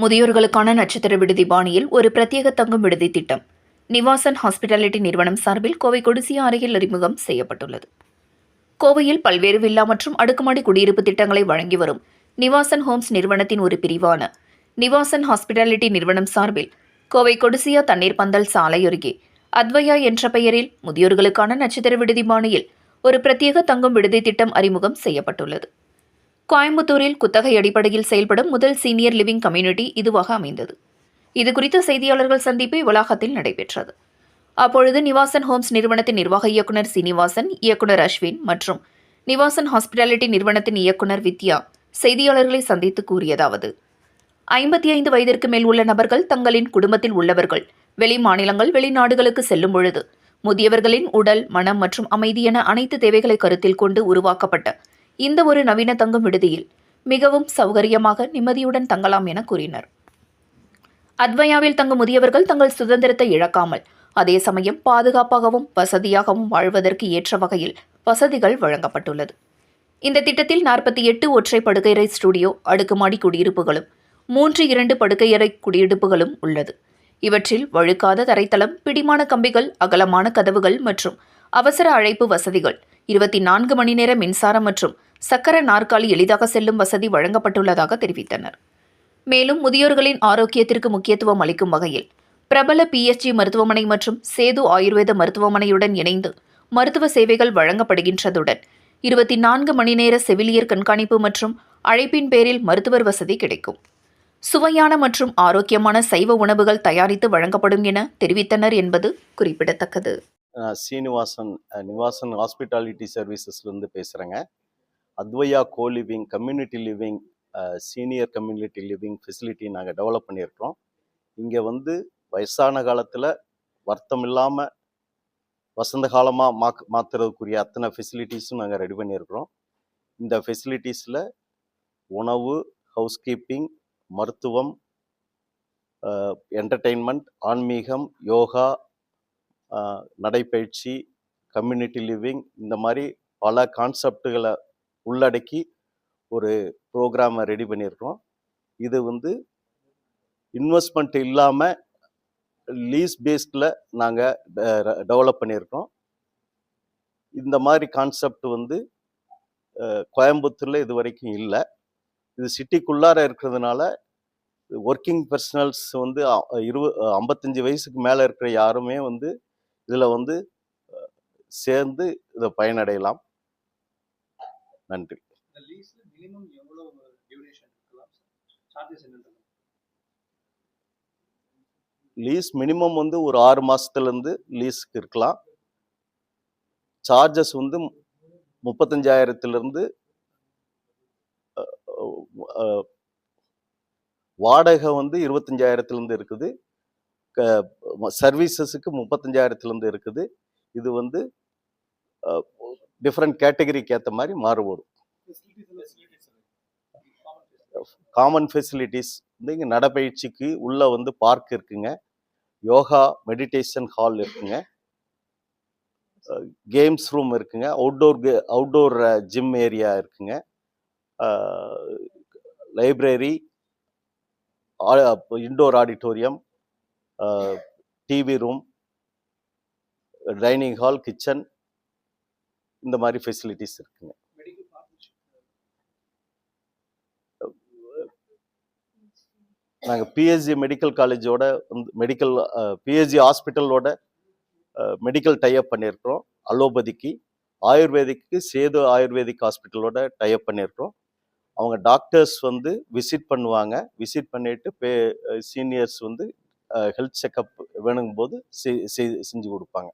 முதியோர்களுக்கான நட்சத்திர விடுதி பாணியில் ஒரு பிரத்யேக தங்கும் விடுதி திட்டம். நிவாசன் ஹாஸ்பிட்டாலிட்டி நிறுவனம் சார்பில் கோவை கொடிசியா அருகில் அறிமுகம் செய்யப்பட்டுள்ளது. கோவையில் பல்வேறு வில்லா மற்றும் அடுக்குமாடி குடியிருப்பு திட்டங்களை வழங்கி வரும் நிவாசன் ஹோம்ஸ் நிறுவனத்தின் ஒரு பிரிவான நிவாசன் ஹாஸ்பிட்டாலிட்டி நிறுவனம் சார்பில் கோவை கொடிசியா தண்ணீர் பந்தல் சாலை அருகே அத்வயா என்ற பெயரில் முதியோர்களுக்கான நட்சத்திர விடுதி பாணியில் ஒரு பிரத்யேக தங்கும் விடுதி திட்டம் அறிமுகம் செய்யப்பட்டுள்ளது. கோயம்புத்தூரில் குத்தகை அடிப்படையில் செயல்படும் முதல் சீனியர் லிவிங் கம்யூனிட்டி இதுவாக அமைந்தது. இதுகுறித்த செய்தியாளர்கள் சந்திப்பு இவ்வளாகத்தில் நடைபெற்றது. அப்பொழுது நிவாசன் ஹோம்ஸ் நிறுவனத்தின் நிர்வாக இயக்குனர் சீனிவாசன் இயக்குனர் அஸ்வின் மற்றும் நிவாசன் ஹாஸ்பிட்டாலிட்டி நிறுவனத்தின் இயக்குனர் வித்யா செய்தியாளர்களை சந்தித்து கூறியதாவது. ஐம்பத்தி ஐந்து வயதிற்கு மேல் உள்ள நபர்கள் தங்களின் குடும்பத்தில் உள்ளவர்கள் வெளி மாநிலங்கள் வெளிநாடுகளுக்கு செல்லும் பொழுது முதியவர்களின் உடல் மனம் மற்றும் அமைதி என அனைத்து தேவைகளை கருத்தில் கொண்டு உருவாக்கப்பட்ட இந்த ஒரு நவீன தங்கும் விடுதியில் மிகவும் சௌகரியமாக நிம்மதியுடன் தங்கலாம் என கூறினர். அத்வயாவில் தங்கும் முதியவர்கள் தங்கள் சுதந்திரத்தை இழக்காமல் அதே சமயம் பாதுகாப்பாகவும் வசதியாகவும் வாழ்வதற்கு ஏற்ற வகையில் வசதிகள் வழங்கப்பட்டுள்ளது. இந்த திட்டத்தில் நாற்பத்தி எட்டு ஒற்றை படுக்கையறை ஸ்டுடியோ அடுக்குமாடி குடியிருப்புகளும் மூன்று இரண்டு படுக்கையறை குடியிருப்புகளும் உள்ளது. இவற்றில் வழுக்காத தரைத்தளம் பிடிமான கம்பிகள் அகலமான கதவுகள் மற்றும் அவசர அழைப்பு வசதிகள் இருபத்தி நான்கு மணி நேர மின்சாரம் மற்றும் சக்கர நாற்காலி எளிதாக செல்லும் வசதி வழங்கப்பட்டுள்ளதாக தெரிவித்தனர். மேலும் முதியோர்களின் ஆரோக்கியத்திற்கு முக்கியத்துவம் அளிக்கும் வகையில் பிரபல பிஎஸ்ஜி மருத்துவமனை மற்றும் சேது ஆயுர்வேத மருத்துவமனையுடன் இணைந்து மருத்துவ சேவைகள் வழங்கப்படுகின்றதுடன் இருபத்தி நான்கு மணி நேர செவிலியர் கண்காணிப்பு மற்றும் அழைப்பின் பேரில் மருத்துவர் வசதி கிடைக்கும். சுவையான மற்றும் ஆரோக்கியமான சைவ உணவுகள் தயாரித்து வழங்கப்படும் என தெரிவித்தனர் என்பது குறிப்பிடத்தக்கது. சீனிவாசன் நிவாசன் ஹாஸ்பிட்டாலிட்டி சர்வீசஸ்லேருந்து பேசுகிறேங்க Advaya co living community living senior community living facility நாங்கள் டெவலப் பண்ணியிருக்கிறோம். இங்கே வந்து வயசான காலத்தில் வருத்தம் இல்லாமல் வசந்த காலமாக மா மாற்றுறதுக்குரிய அத்தனை ஃபெசிலிட்டிஸும் நாங்கள் ரெடி பண்ணியிருக்கிறோம். இந்த ஃபெசிலிட்டிஸில் உணவு ஹவுஸ் கீப்பிங் மருத்துவம் என்டர்டெயின்மெண்ட் ஆன்மீகம் யோகா நடைப்பயிற்சி கம்யூனிட்டி லிவிங் இந்த மாதிரி பல கான்செப்டுகளை உள்ளடக்கி ஒரு ப்ரோக்ராமை ரெடி பண்ணியிருக்கிறோம் இது வந்து இன்வெஸ்ட்மெண்ட் இல்லாமல் லீஸ் பேஸ்டில் நாங்கள் டெவலப் பண்ணியிருக்கோம் இந்த மாதிரி கான்செப்ட் வந்து கோயம்புத்தூரில் இது வரைக்கும் இல்லை. இது சிட்டிக்குள்ளார இருக்கிறதுனால ஒர்க்கிங் பர்சனல்ஸ் வந்து இருபது ஐம்பத்தஞ்சு வயசுக்கு மேலே இருக்கிற யாருமே வந்து இதில் வந்து சேர்ந்து இதை பயனடையலாம் நன்றி இந்த லீஸ்ல மினிமம் எவ்வளவு டியூரேஷன் இருக்கலாம் சார்ஜஸ் என்னன்றது லீஸ் மினிமம் வந்து ஒரு ஆறு மாசத்துலேருந்து லீஸுக்கு இருக்கலாம். சார்ஜஸ் வந்து முப்பத்தஞ்சாயிரத்துலேருந்து வாடகை வந்து இருபத்தஞ்சாயிரத்துலேருந்து இருக்குது. சர்வீசஸுக்கு முப்பத்தஞ்சாயிரத்துலேருந்து இருக்குது. இது வந்து டிஃப்ரெண்ட் கேட்டகரிக்கு ஏற்ற மாதிரி மாறுபடும் காமன் ஃபெசிலிட்டிஸ் வந்து இங்கே நடைப்பயிற்சிக்கு உள்ளே வந்து பார்க் இருக்குங்க. யோகா மெடிடேஷன் ஹால் இருக்குங்க. கேம்ஸ் ரூம் இருக்குங்க. அவுட்டோர் அவுட்டோர் ஜிம் ஏரியா இருக்குங்க. Library indoor auditorium TV room dining hall kitchen இந்த மாதிரி ஃபெசிலிட்டிஸ் இருக்குங்க. நாங்கள் பிஎஸ்ஜி மெடிக்கல் காலேஜோட வந்து மெடிக்கல் பிஎஸ்ஜி ஹாஸ்பிட்டலோட மெடிக்கல் டைப் பண்ணியிருக்கிறோம் அலோபதிக்கு ஆயுர்வேதிக்கு சேது ஆயுர்வேதிக் ஹாஸ்பிட்டலோட டைப் பண்ணியிருக்கிறோம் அவங்க டாக்டர்ஸ் வந்து விசிட் பண்ணுவாங்க. விசிட் பண்ணிட்டு பே சீனியர்ஸ் வந்து ஹெல்த் செக்கப் வேணுங்கும் போது செஞ்சு கொடுப்பாங்க.